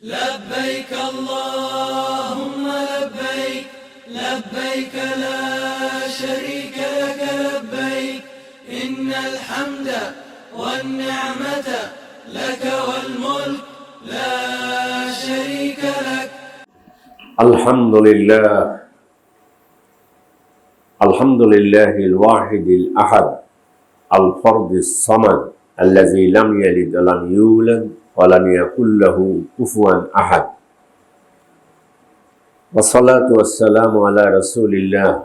لبيك اللهم لبيك لبيك لا شريك لك لبيك. إن الحمد والنعمة لك والملك لا شريك لك. الحمد لله الحمد لله الواحد الأحد الفرد الصمد الذي لم يلد ولم يولد. ولم يكن له كفوا أحد. والصلاة والسلام على رسول الله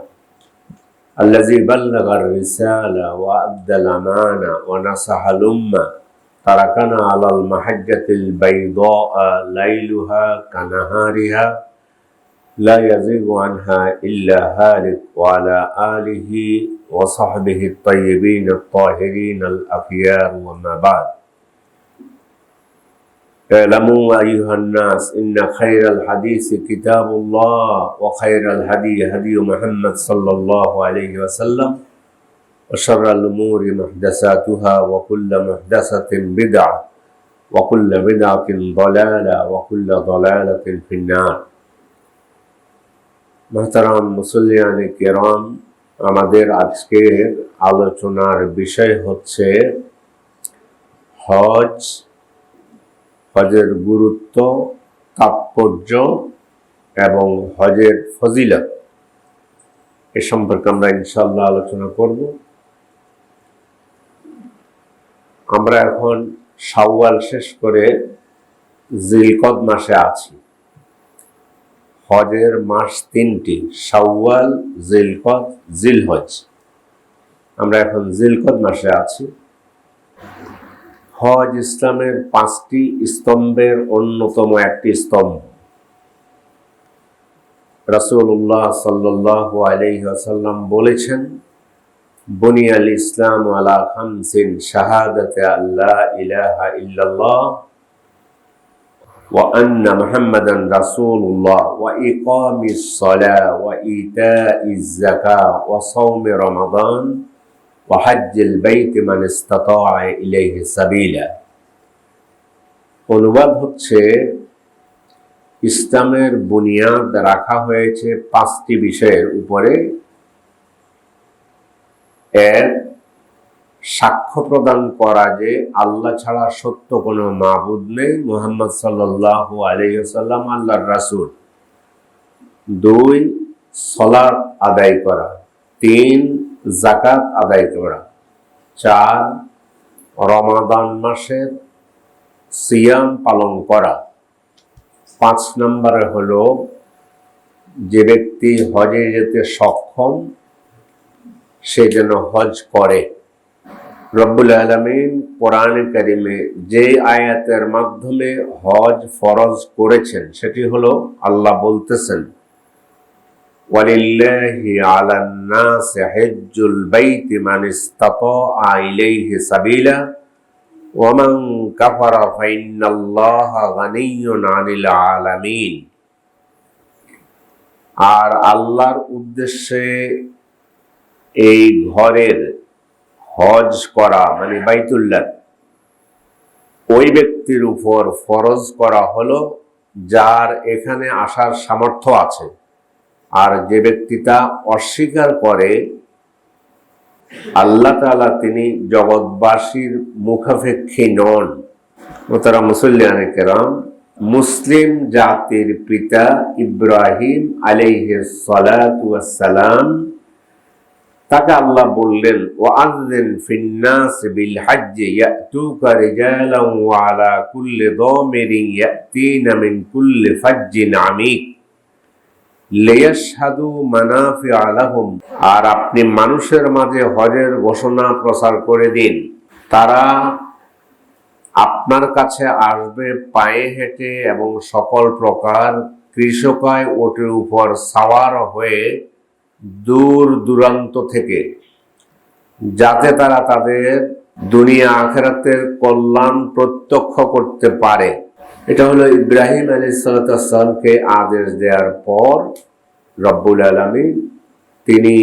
الذي بلغ الرسالة وأدى الأمانة ونصح الأمة. تركنا على المحجة البيضاء ليلها كنهارها. لا يزيغ عنها إلا هالك وعلى آله وصحبه الطيبين الطاهرين الأخيار وما بعد. اعلموا أيها الناس إن خير الحديث كتاب الله وخير الهدي هدي محمد صلى الله عليه وسلم وشر الأمور محدثاتها وكل محدثة بدعة وكل بدعة ضلالة وكل ضلالة في النار মহতারাম মুসল্লিয়ান কেরাম আমাদের আজকের আলোচনার বিষয় হচ্ছে হজ হজের গুরুত্ব, তাৎপর্য এবং হজের ফজিলত এ সম্পর্কে আমরা ইনশাল্লাহ আলোচনা করব। আমরা এখন সাওয়াল শেষ করে জিলকদ মাসে আছি। হজের মাস তিনটি সাওয়াল জিলকদ, জিলহজ। আমরা এখন জিলকদ মাসে আছি। হজ ইসলামের পাঁচটি স্তম্ভের অন্যতম একটি স্তম্ভ রাসূলুল্লাহ সাল্লাল্লাহু আলাইহি ওয়াসাল্লাম বলেছেন বুনিয়াল ইসলাম আলা খামসিন শাহাদাতে আল্লাহ ইলাহা ইল্লাল্লাহ وأن محمدا رسول الله وإقام الصلاة وإيتاء الزكاة وصوم رمضان ওয়াহাজ্জিল বাইতি মান ইস্তাতাআ ইলাইহি সাবিলা। অনুবাদ হচ্ছে, ইসলামের বুনিয়াদ রাখা হয়েছে পাঁচটি বিষয়ের উপরে। এর সাক্ষ্য প্রদান করা যে আল্লাহ ছাড়া সত্য কোনো মাহবুদ নেই, মোহাম্মদ সাল্লাহ আলহ্লাম আল্লাহর রাসুল। দুই সলার আদায় করা। তিন জাকাত আদায় করা। চার, রমাদান মাসের সিয়াম পালন করা। পাঁচ নম্বরে হল যে ব্যক্তি হজে যেতে সক্ষম, সে যেন হজ করে। রব্বুল আলমিন কোরআন কারিমে যে আয়াতের মাধ্যমে হজ ফরজ করেছেন, সেটি হলো আল্লাহ বলতেছেন ওয়ালিল্লাহি আলান নাস হিজ্জুল বাইতি মান ইসতাতা ইলাইহি সাবিলা। ওয়ামান কাফারা ফাইন্নাল্লাহা গানিয়্যুন আনিল আলামিন। আর আল্লাহর উদ্দেশ্যে এই ঘরের হজ করা মানে বাইতুল্লাহ, ওই ব্যক্তির উপর ফরজ করা হলো, যার এখানে আসার সামর্থ্য আছে। আর যে ব্যক্তিটা অস্বীকার করে, আল্লাহ তালা তিনি জগৎবাসীর মুখাপেক্ষী নন। তারা মুসল্লিয়ান কেরাম, মুসলিম জাতির পিতা ইব্রাহিম আলাইহিস সালাম তাকে আল্লাহ বললেন, ও আযযিন ফিন্নাস বিল হজ্জ ইয়াতুকা রিজালান ওয়া আলা কুল্লি দামিরিন ইয়াতিনা মিন কুল্লি ফাজ্জিন আমিক। লিয়াশহাদু মানাফিআ লাহুম আর আপনি মানুষের মাঝে হজের ঘোষণা প্রচার করে দিন। তারা আপনার কাছে আসবে পায়ে হেঁটে এবং সকল প্রকার কৃষকায় ওটের উপর সাওয়ার হয়ে দূর দূরান্ত থেকে, যাতে তারা তাদের দুনিয়া আখেরাতের কল্যাণ প্রত্যক্ষ করতে পারে। এটা হলো ইব্রাহিম আলী সালাতামকে আদেশ দেওয়ার পর রব্বুল আলমী তিনি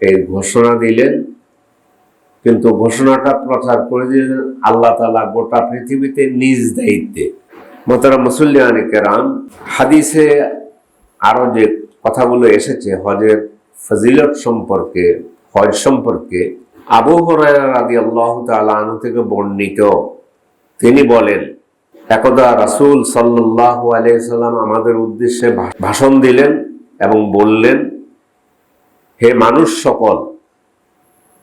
এই ঘোষণা দিলেন। কিন্তু ঘোষণাটা প্রচার করে দিলেন আল্লাহ তালা গোটা পৃথিবীতে নিজ দায়িত্বে। মোতারা মুসল্লিয়ান কেরাম, হাদিসে আরও যে কথাগুলো এসেছে হজের ফজিলত সম্পর্কে, হজ সম্পর্কে, আবু হরাইরা রাদিয়াল্লাহু তাআলা আনহু থেকে বর্ণিত। তিনি বলেন একদা রাসূল সাল্লাল্লাহু আলাইহি সাল্লাম আমাদের উদ্দেশ্যে ভাষণ দিলেন এবং বললেন, হে মানুষ সকল,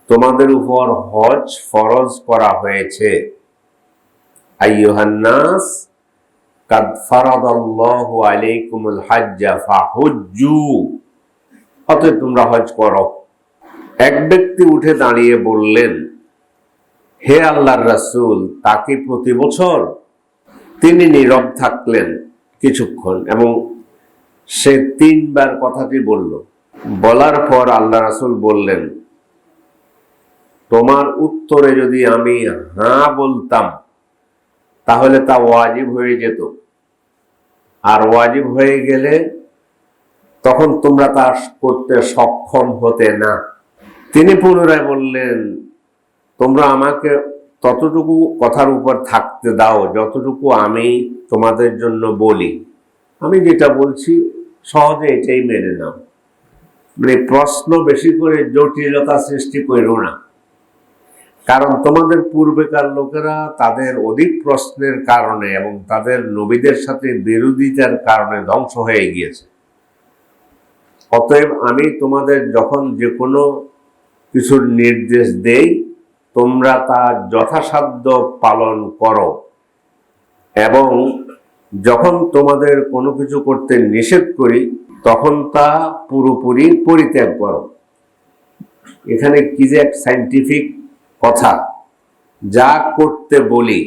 তোমাদের উপর হজ ফরজ করা হয়েছে। আইয়ুহান্নাস, কাদ ফারাদাল্লাহু আলাইকুমুল হাজ্জা ফাহুজ্জু। অতএব তোমরা হজ করো। এক ব্যক্তি উঠে দাঁড়িয়ে বললেন, হে আল্লাহর রাসূল তাকে প্রতি বছর তিনি নীরব থাকলেন কিছুক্ষণ এবং সে তিনবার কথাটি বলল। বলার পর আল্লাহ রাসুল বললেন, তোমার উত্তরে যদি আমি হ্যাঁ বলতাম, তাহলে তা ওয়াজিব হয়ে যেত। আর ওয়াজিব হয়ে গেলে তখন তোমরা তা করতে সক্ষম হতে না। তিনি পুনরায় বললেন, তোমরা আমাকে ততটুকু কথার উপর থাকতে দাও, যতটুকু আমি তোমাদের জন্য বলি। আমি যেটা বলছি, সহজে এটাই মেনে নাও। মানে প্রশ্ন বেশি করে জটিলতা সৃষ্টি করো না। কারণ তোমাদের পূর্বেকার লোকেরা তাদের অধিক প্রশ্নের কারণে এবং তাদের নবীদের সাথে বিরোধিতার কারণে ধ্বংস হয়ে গিয়েছে। অতএব আমি তোমাদের যখন যে কোনো কিছুর নির্দেশ দেই তোমরা তা যথাসাধ্য পালন করো। এবং যখন তোমাদের কোনো কিছু করতে নিষেধ করি, তখন তা পুরোপুরি পরিত্যাগ করো। এখানে কি যে এক সাইন্টিফিক কথা, যা করতে বলি,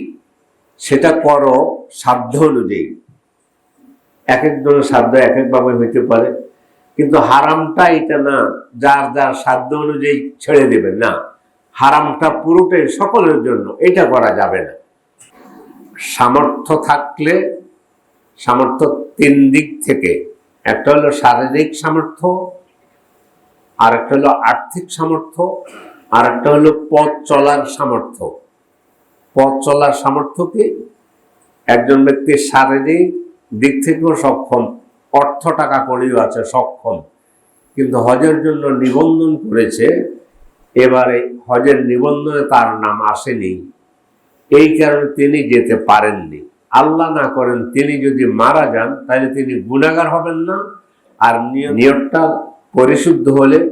সেটা করো সাধ্য অনুযায়ী। এক একজনের সাধ্য এক একভাবে হইতে পারে, কিন্তু হারামটা এটা না, যার যার সাধ্য অনুযায়ী ছেড়ে দেবে না। হারামটা পুরোটাই সকলের জন্য। এটা করা যাবে না। সামর্থ্য থাকলে সামর্থ্য তিন দিক থেকে। একটা হলো শারীরিক সামর্থ্য আর একটা হলো আর্থিক সামর্থ্য আর একটা হলো পথ চলার সামর্থ্য। পথ চলার সামর্থ্য কি? একজন ব্যক্তি শারীরিক দিক থেকেও সক্ষম, অর্থ টাকা করেও আছে সক্ষম, কিন্তু হজের জন্য নিবন্ধন করেছে এবারে হজের নিবন্ধনে তার নাম আসেনি। এই কারণে তিনি যেতে পারেননি। আল্লাহ না করেন তিনি যদি মারা যান, তাহলে তিনি গুণাগার হবেন না। আর নিয়- নিয়তটা পরিশুদ্ধ হলে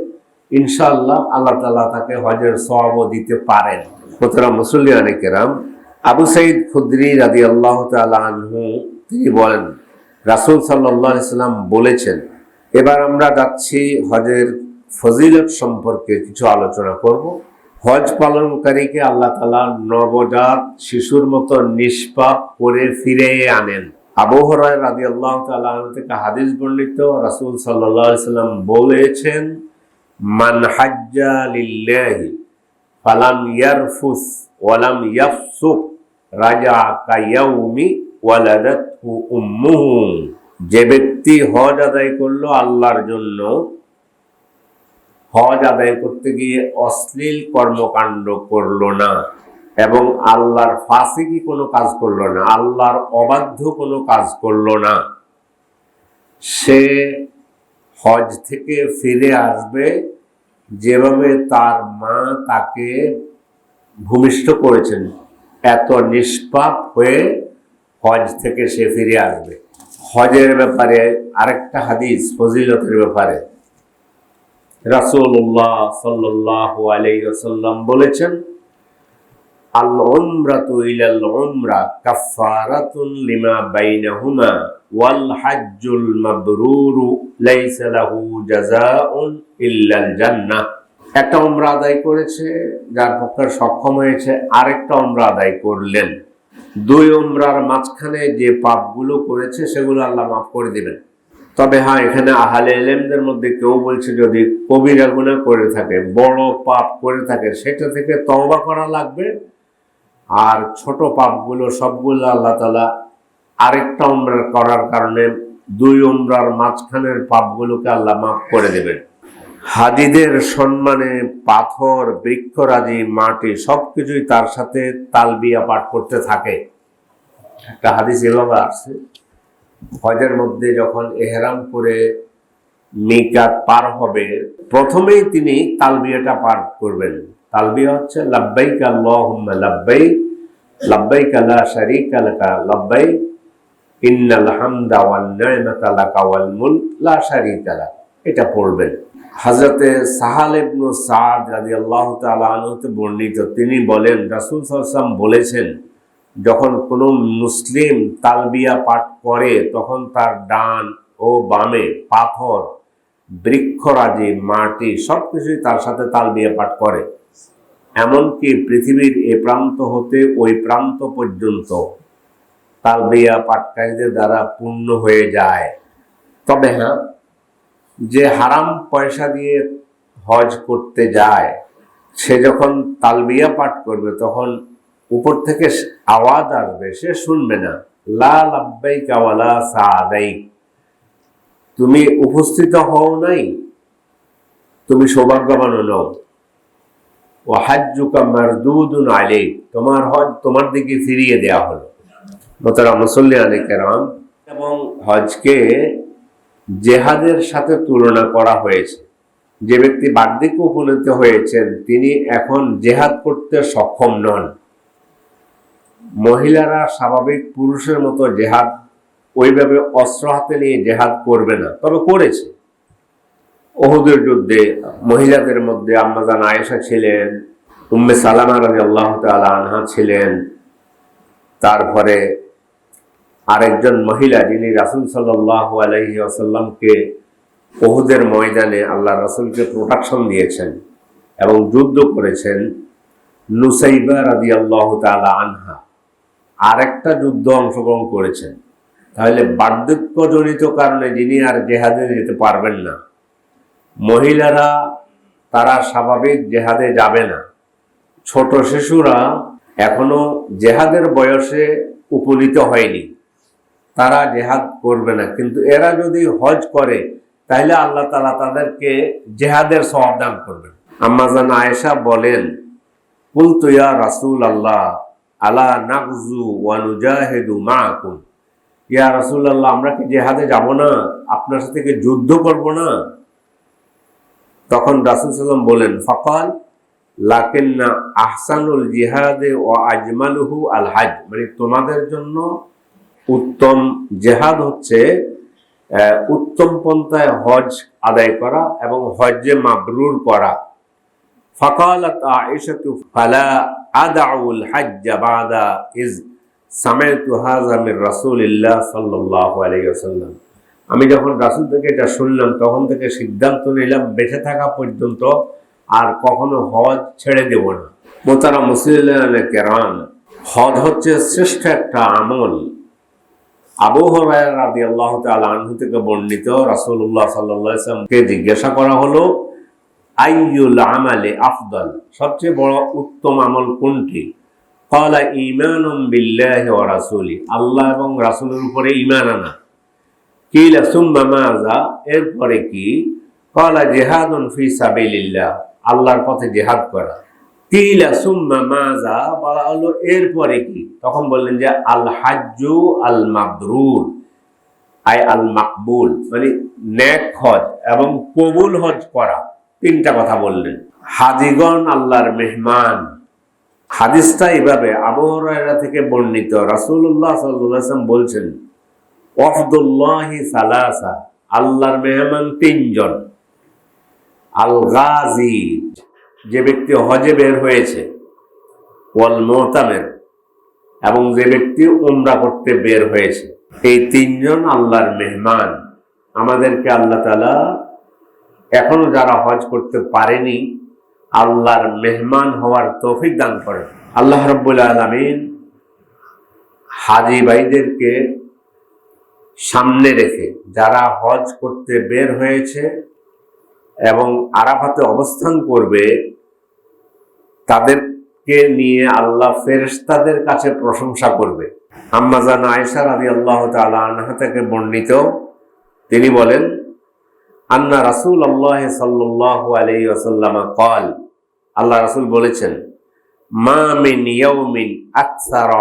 ইনশাআল্লাহ আল্লাহ তাআলা তাকে হজের সওয়াবও দিতে পারেন। সুতরাং মুসল্লিয়ানে কেরাম, আবু সাইদ খুদ্রি রাদি আল্লাহ আনহু, তিনি বলেন, রাসূল সাল্লাল্লাহু আলাইহি সাল্লাম বলেছেন, এবার আমরা যাচ্ছি হজের ফজিলত সম্পর্কে কিছু আলোচনা করব। হজ পালনকারীকে আল্লাহ তালা নবজাত শিশুর মতো নিষ্পাপ করে ফিরে আনেন। আবু হরায় রাদি আল্লাহ তালাহ থেকে হাদিস বর্ণিত, রাসূল সাল্লাল্লাহু সাল্লাম বলেছেন, মান হাজ্জা লিল্লাহি ফালাম ইয়ারফুস ওয়ালাম ইয়াফসুক রাজা কায়াউমি ওয়ালাদাতহু উম্মুহু। যে ব্যক্তি হজ আদায় করল আল্লাহর জন্য হজ আদায় করতে গিয়ে অশ্লীল কর্মকাণ্ড করল না এবং আল্লাহর ফাঁসিকি কোনো কাজ করল না, আল্লাহর অবাধ্য কোনো কাজ করল না। সে হজ থেকে ফিরে আসবে যেভাবে তার মা তাকে ভূমিষ্ঠ করেছেন, এত নিষ্পাপ হয়ে হজ থেকে সে ফিরে আসবে। হজের ব্যাপারে আরেকটা হাদিস, ফজিলতের ব্যাপারে। রাসূলুল্লাহ সাল্লাল্লাহু আলাইহি ওয়াসাল্লাম বলেছেন আল উমরাতু ইলাল উমরা কাফফারাতুন লিমা বাইনাহুমা ওয়াল হাজ্জুল মাবরুরু লাইসা লাহু জাযাউন ইল্লাল জান্নাহ। একটা উমরা আদায় করেছে, যার পক্ষে সক্ষম হয়েছে, আরেকটা উমরা আদায় করলেন। দুই উমরার মাঝখানে যে পাপগুলো করেছে, সেগুলো আল্লাহ মাফ করে দিবেন। তবে হ্যাঁ এখানে আহালে এলেমদের মধ্যে কেউ বলছে যদি কবিরা গুনাহ করে থাকে, বড় পাপ করে থাকে, সেটা থেকে তওবা করা লাগবে। আর ছোট পাপগুলো সবগুলো আল্লাহ তালা আরেকটা উমরা করার কারণে দুই উমরার মাঝখানের পাপগুলোকে আল্লাহ মাফ করে দেবেন। হাজিদের সম্মানে পাথর, বৃক্ষরাজি, মাটি সবকিছুই তার সাথে তালবিয়া পাঠ করতে থাকে। একটা হাদিস এভাবে আসছে। হজের মধ্যে যখন এহরাম করে মিকাত পার হবে, প্রথমেই তিনি তালবিয়াটা পার করবেন। তালবিয়া হচ্ছে লাব্বাইক আল্লাহুম্মা লাব্বাইক লাব্বাইক লা শারীকা লাকা, লাব্বাইক ইন্নাল লা এটা পড়বেন। হযরতে সাহাল ইবনে সাদ রাদিয়াল্লাহু বর্ণিত, তিনি বলেন, রাসূল সাল্লাল্লাহু বলেছেন যখন কোনো মুসলিম তালবিয়া পাঠ করে, তখন তার ডান ও বামে পাথর বৃক্ষরাজি মাটি সবকিছুই তার সাথে তালবিয়া পাঠ করে। এমনকি পৃথিবীর এ প্রান্ত হতে ওই প্রান্ত পর্যন্ত তালবিয়া পাঠকারীদের দ্বারা পূর্ণ হয়ে যায়। তবে হ্যাঁ যে হারাম পয়সা দিয়ে হজ করতে যায়, সে যখন তালবিয়া পাঠ করবে, তখন উপর থেকে আওয়াজ আসবে, সে শুনবে না। লা লাব্বাইকা ওয়ালা সাদাইক তুমি উপস্থিত হও নাই, তুমি সৌভাগ্যবান নও। ও হাজ্জুকা মারদুদুন আলাইক, তোমার হজ তোমার দিকে ফিরিয়ে দেয়া হলো। মোতারা মুসল্লি আলী কেরাম এবং হজকে জেহাদের সাথে তুলনা করা হয়েছে। যে ব্যক্তি বার্ধক্য উপনীত হয়েছেন, তিনি এখন জেহাদ করতে সক্ষম নন। মহিলারা স্বাভাবিক পুরুষের মতো জেহাদ ওইভাবে অস্ত্র হাতে নিয়ে জেহাদ করবে না, তবে করেছে। ওহুদের যুদ্ধে মহিলাদের মধ্যে আম্মাজান আয়েশা ছিলেন, উম্মে সালামা রাজি আল্লাহ আনহা ছিলেন, তারপরে আরেকজন মহিলা যিনি রাসুল সাল্লাহ আলহি আসাল্লামকে ওহুদের ময়দানে আল্লাহ রাসুলকে প্রোটাকশন দিয়েছেন এবং যুদ্ধ করেছেন নুসাইবা রাজি আল্লাহ তালা আনহা। আরেকটা যুদ্ধ অংশগ্রহণ করেছেন। তাহলে বার্ধক্যজনিত কারণে যিনি আর জেহাদে যেতে পারবেন না, মহিলারা তারা স্বাভাবিক জেহাদে যাবে না। ছোট শিশুরা এখনও জেহাদের বয়সে উপনীত হয়নি। তারা জেহাদ করবে না। কিন্তু এরা যদি হজ করে, তাহলে আল্লাহ তালা তাদেরকে জেহাদের সব দান করবেন। আম্মাজান আয়েশা বলেন, কুলতু ইয়া রাসূল আল্লাহ আলা নাকজু ওয়ানুজাহেদু মা ইয়া রসুল্লাহ আমরা কি জেহাদে যাব না? আপনার সাথে কি যুদ্ধ করব না? তখন রাসুল সাল্লাম বলেন, ফকাল লাকেন্না আহসানুল জিহাদে ও আজমালুহু আল হাজ। মানে তোমাদের জন্য উত্তম জেহাদ হচ্ছে উত্তম পন্থায় হজ আদায় করা এবং হজে মাবরুর করা। ফকালত ফালা আদাউল হাজ্জা বাদা ইজ সামেতু হাজামির রাসুলিল্লাহ সাল্লাহ আলাইসাল্লাম আমি যখন রাসুল থেকে এটা শুনলাম, তখন থেকে সিদ্ধান্ত নিলাম, বেঁচে থাকা পর্যন্ত আর কখনো হজ ছেড়ে দেব না। মোতারা মুসলিল্লাহ কেরান হজ হচ্ছে শ্রেষ্ঠ একটা আমল। আবু হরাই রাদি আল্লাহ তাল আনহু থেকে বর্ণিত রাসুল্লাহ সাল্লাহ জিজ্ঞাসা করা হলো আইয়ুল আমালে আফদল? সবচেয়ে বড় উত্তম আমল কোনটি? কলা ইমানুম বিল্লাহি ওয়া রাসূলি। আল্লাহ এবং রাসূলের উপরে ঈমান আনা। কিলা সুম্মা মাযা? এরপরে কি? কলা জিহাদুন ফি সাবিলিল্লাহ। আল্লাহর পথে জিহাদ করা। কিলা সুম্মা মাযা? বলা হলো এরপরে কি? তখন বললেন যে আল হাজ্জু আল মাবরুর। আই আল মাকবুল। মানে নেক হজ এবং কবুল হজ করা। তিনটা কথা বললেন। হাজিগণ আল্লাহর মেহমান। হাদিসটা এইভাবে আবহাওয়া থেকে বর্ণিত। রাসূলুল্লাহ সাল্লাম বলছেন, ওয়াফদুল্লাহি সালাসা আল্লাহর মেহমান তিনজন। আল গাজী যে ব্যক্তি হজে বের হয়েছে ওয়াল মোহতামের এবং যে ব্যক্তি উমরা করতে বের হয়েছে। এই তিনজন আল্লাহর মেহমান। আমাদেরকে আল্লাহ তালা এখনও যারা হজ করতে পারেনি, আল্লাহর মেহমান হওয়ার তৌফিক দান করেন। আল্লাহ রব্বুল আলমিন হাজি ভাইদেরকে সামনে রেখে যারা হজ করতে বের হয়েছে এবং আরাফাতে অবস্থান করবে, তাদেরকে নিয়ে আল্লাহ ফেরেশতাদের কাছে প্রশংসা করবে। আম্মাজান আয়েশা রাদি আল্লাহ তালা আনহা থেকে বর্ণিত, তিনি বলেন আন্না রাসুল আল্লাহ সাল্লাহ আলী আসাল্লামা কল আল্লাহ রাসুল বলেছেন, মা মিন ইয়াউমিন আকসার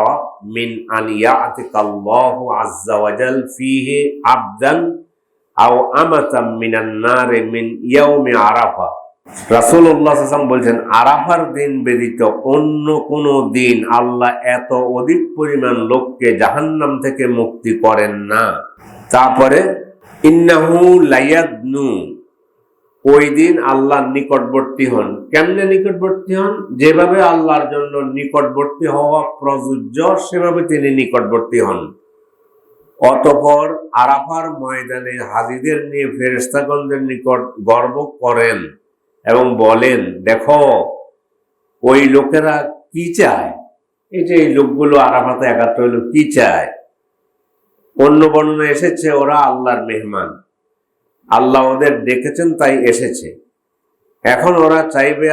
মিন আন ইয়াতিকাল্লাহ আজ্জা ওয়াজাল ফিহি আবদান আও আমাতাম মিনান নারে মিন ইয়াউমি আরাফা। রাসূলুল্লাহ সাল্লাম বলছেন, আরাফার দিন ব্যতীত অন্য কোন দিন আল্লাহ এত অধিক পরিমাণ লোককে জাহান্নাম থেকে মুক্তি করেন না। তারপরে ইন্নাহু লায়াদনু। ওই দিন আল্লাহর নিকটবর্তী হন। কেমনে নিকটবর্তী হন? যেভাবে আল্লাহর জন্য নিকটবর্তী হওয়া প্রযোজ্য, সেভাবে তিনি নিকটবর্তী হন। অতপর আরাফার ময়দানে হাজিদের নিয়ে ফেরেস্তাগণদের নিকট গর্ব করেন এবং বলেন, দেখো, ওই লোকেরা কি চায়? এই যে এই লোকগুলো আরাফাতে একাত্র হলো, কি চায়? অন্য বর্ণনা এসেছে, ওরা আল্লাহর মেহমান। আল্লাহ ওদের ডেকেছেন, তাই এসেছে। এখন ওরা চাইবে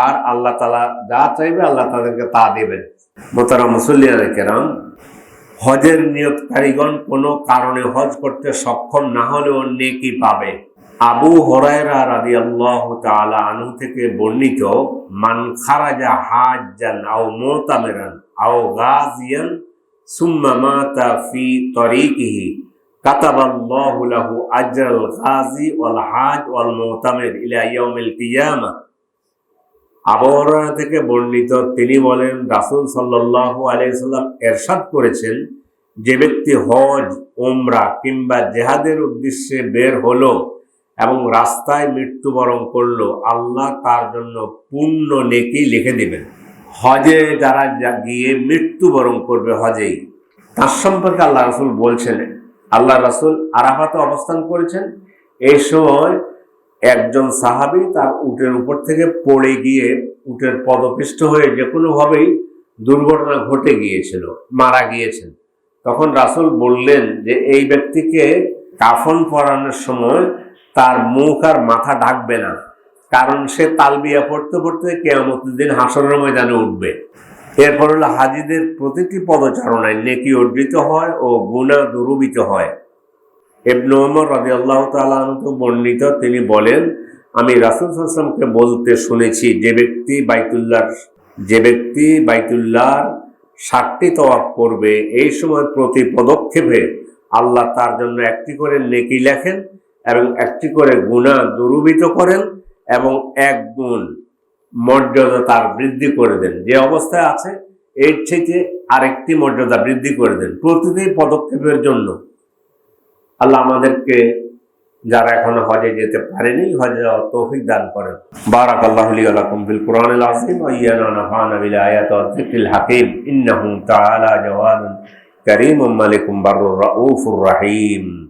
আর আল্লাহ তালা যা চাইবে, আল্লাহ তাদেরকে তা দেবেন। মোতারা মুসল্লিয়ান কেরাম, হজের নিয়তকারীগণ কোনো কারণে হজ করতে সক্ষম না হলেও নেকি পাবে। আবু হরায়রা রাদি আল্লাহ তালা আনু থেকে বর্ণিত, মান খারাজা হাজান আও মোতামেরান আও গাজিয়ান সুম্মা আজরাল থেকে বর্ণিত তিনি বলেন, রাসুল সাল্লাহ আলাইসাল্লাম এরশাদ করেছেন, যে ব্যক্তি হজ ওমরা কিংবা জেহাদের উদ্দেশ্যে বের হলো এবং রাস্তায় মৃত্যুবরণ করল, আল্লাহ তার জন্য পূর্ণ নেকি লিখে দিবেন। হজে যারা গিয়ে মৃত্যুবরণ করবে হজেই, তার সম্পর্কে আল্লাহ রাসূল বলছেন। আল্লাহ রাসূল আরাফাতে অবস্থান করেছেন। এই সময় একজন সাহাবী তার উটের উপর থেকে পড়ে গিয়ে উটের পদপিষ্ট হয়ে যে কোনোভাবেই দুর্ঘটনা ঘটে গিয়েছিল, মারা গিয়েছেন। তখন রাসুল বললেন যে, এই ব্যক্তিকে কাফন পরানোর সময় তার মুখ আর মাথা ঢাকবে না। কারণ সে তালবিয়া পড়তে পড়তে কেয়ামতের দিন হাসরের ময়দানে উঠবে। এরপর হলো হাজিদের প্রতিটি পদচারণায় নেকি অর্জিত হয় ও গুণা দুরুবিত হয়। ইবনু ওমর রাজি আল্লাহ তালকে বর্ণিত, তিনি বলেন, আমি রাসুল আসলামকে বলতে শুনেছি, যে ব্যক্তি বাইতুল্লাহ, যে ব্যক্তি বাইতুল্লাহর ষাটটি তওয়াফ করবে, এই সময় প্রতি পদক্ষেপে আল্লাহ তার জন্য একটি করে নেকি লেখেন এবং একটি করে গুণা দুরুবিত করেন। এবং এক গুণ মর্যাদা তার বৃদ্ধি করে দেন। যে অবস্থায় আছে, এর থেকে আরেকটি মর্যাদা বৃদ্ধি করে দেন। প্রতিটি পদক্ষেপের জন্য আল্লাহ আমাদেরকে, যারা এখনও হজে যেতে পারেনি, হজে তৌফিক দান করেন। বারাক আল্লাহ লি আলাকুম ফিল কুরআনিল আযীম ওয়া ইয়ানা বিল আয়াতি ওয়াজ যিকরিল হাকীম। ইন্নাহু তাআলা জাওয়াদুন কারীমুম মালিকুম বাররুর রাউফুর রাহিম।